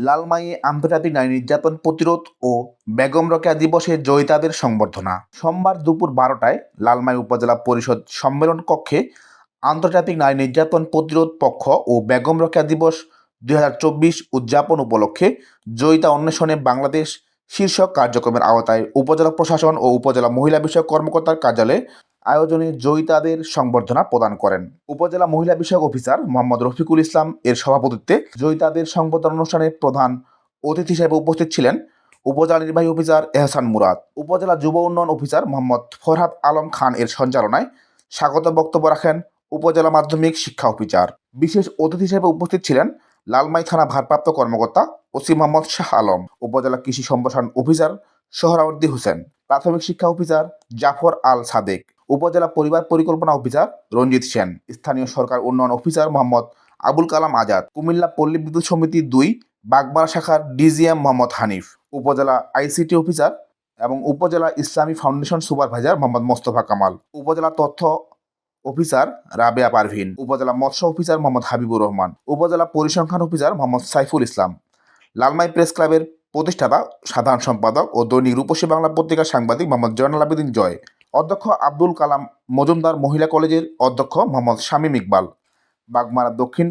লালমাইয়ে আন্তর্জাতিক নারী নির্যাতন প্রতিরোধ ও বেগম রোকেয়া দিবসে জয়িতাদের সংবর্ধনা। সোমবার দুপুর বারোটায় লালমাই উপজেলা পরিষদ সম্মেলন কক্ষে আন্তর্জাতিক নারী নির্যাতন প্রতিরোধ পক্ষ ও বেগম রোকেয়া দিবস দুই হাজার চব্বিশ উদযাপন উপলক্ষে জয়িতা অন্বেষণে বাংলাদেশ শীর্ষক কার্যক্রমের আওতায় উপজেলা প্রশাসন ও উপজেলা মহিলা বিষয়ক কর্মকর্তার কার্যালয়ে আয়োজনে জয়িতাদের সংবর্ধনা প্রদান করেন। উপজেলা মহিলা বিষয়ক অফিসার মোহাম্মদ রফিকুল ইসলাম এর সভাপতিত্বে জয়িতাদের সংবর্ধনা অনুষ্ঠানে প্রধান অতিথি হিসেবে উপস্থিত ছিলেন উপজেলা নির্বাহী অফিসার এহসান মুরাদ, উপজেলা যুব উন্নয়ন অফিসার মোহাম্মদ ফরহাদ আলম খান এর সঞ্চালনায় স্বাগত বক্তব্য রাখেন উপজেলা মাধ্যমিক শিক্ষা অফিসার। বিশেষ অতিথি হিসেবে উপস্থিত ছিলেন লালমাই থানা ভারপ্রাপ্ত কর্মকর্তা ওসি মোহাম্মদ শাহ আলম, উপজেলা কৃষি সম্প্রসারণ অফিসার সোহরাওয়ার্দী হোসেন, প্রাথমিক শিক্ষা অফিসার জাফর আল সাদেক। উপজেলা পরিবার পরিকল্পনা অফিসার রঞ্জিত সেন, স্থানীয় সরকার উন্নয়ন অফিসার মোহাম্মদ আবুল কালাম আজাদ, কুমিল্লা পল্লী বিদ্যুৎ সমিতি দুই, বাগমারা শাখার ডিজিএম মোহাম্মদ হানিফ, উপজেলা আইসিটি অফিসার এবং উপজেলা ইসলামী ফাউন্ডেশন সুপারভাইজার মোহাম্মদ মোস্তফা কামাল, উপজেলা তথ্য অফিসার রাবেয়া পারভিন, উপজেলা মৎস্য অফিসার মোহাম্মদ হাবিবুর রহমান, উপজেলা পরিসংখ্যান অফিসার মোহাম্মদ সাইফুল ইসলাম। লালমাই প্রেস ক্লাবের প্রতিষ্ঠাতা, সাধারণ সম্পাদক ও দৈনিক রূপসী বাংলা পত্রিকার সাংবাদিক মোহাম্মদ জয়নাল আবেদিন জয়। অধ্যক্ষ আব্দুল কালাম মজুমদার মহিলা কলেজের অধ্যক্ষ মোহাম্মদ শামীম ইকবাল, বাগমারা দক্ষিণ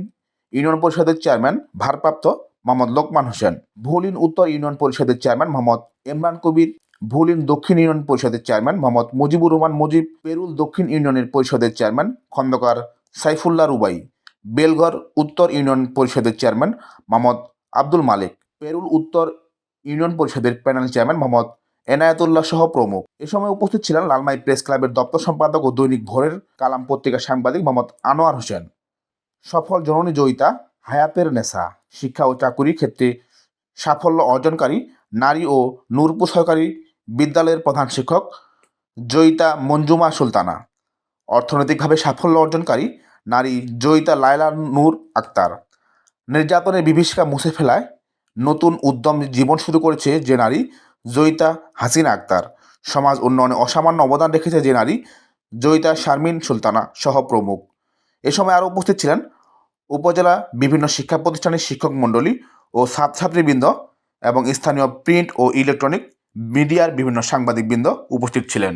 ইউনিয়ন পরিষদের চেয়ারম্যান, ভারপ্রাপ্ত মোহাম্মদ লোকমান হোসেন, ভুলিন উত্তর ইউনিয়ন পরিষদের চেয়ারম্যান মোহাম্মদ ইমরান কবির, ভুলিন দক্ষিণ ইউনিয়ন পরিষদের চেয়ারম্যান মোহাম্মদ মুজিবুর রহমান মুজিব, পেরুল দক্ষিণ ইউনিয়নের পরিষদের চেয়ারম্যান খন্দকার সাইফুল্লাহ রুবাই, বেলঘর উত্তর ইউনিয়ন পরিষদের চেয়ারম্যান মোহাম্মদ আব্দুল মালিক, পেরুল উত্তর ইউনিয়ন পরিষদের প্যানেল চেয়ারম্যান মোহাম্মদ এনায়েতুল্লাহ সহ প্রমুখ। এ সময় উপস্থিত ছিলেন লালমাই প্রেস ক্লাবের দপ্তর সম্পাদক ও দৈনিক ভোরের কালাম পত্রিকার সাংবাদিক মোহাম্মদ আনোয়ার হোসেন। সফল জননী জয়িতা, হায়াতের নেশা, শিক্ষা ও চাকুরির ক্ষেত্রে সাফল্য অর্জনকারী নারী ও নূরপুর সহকারী বিদ্যালয়ের প্রধান শিক্ষক জয়িতা মঞ্জুমা সুলতানা। অর্থনৈতিকভাবে সাফল্য অর্জনকারী নারী জয়িতা লায়লা নূর আক্তার। নির্যাতনের বিভীষিকা মুছে ফেলায় নতুন উদ্যম জীবন শুরু করেছে যে নারী জয়িতা হাসিনা আক্তার। সমাজ উন্নয়নে অসামান্য অবদান রেখেছে যে নারী জয়িতা শারমিন সুলতানা সহ প্রমুখ। এ সময় আরও উপস্থিত ছিলেন উপজেলা বিভিন্ন শিক্ষা প্রতিষ্ঠানের শিক্ষক মণ্ডলী ও ছাত্রছাত্রীবৃন্দ এবং স্থানীয় প্রিন্ট ও ইলেকট্রনিক মিডিয়ার বিভিন্ন সাংবাদিকবৃন্দ উপস্থিত ছিলেন।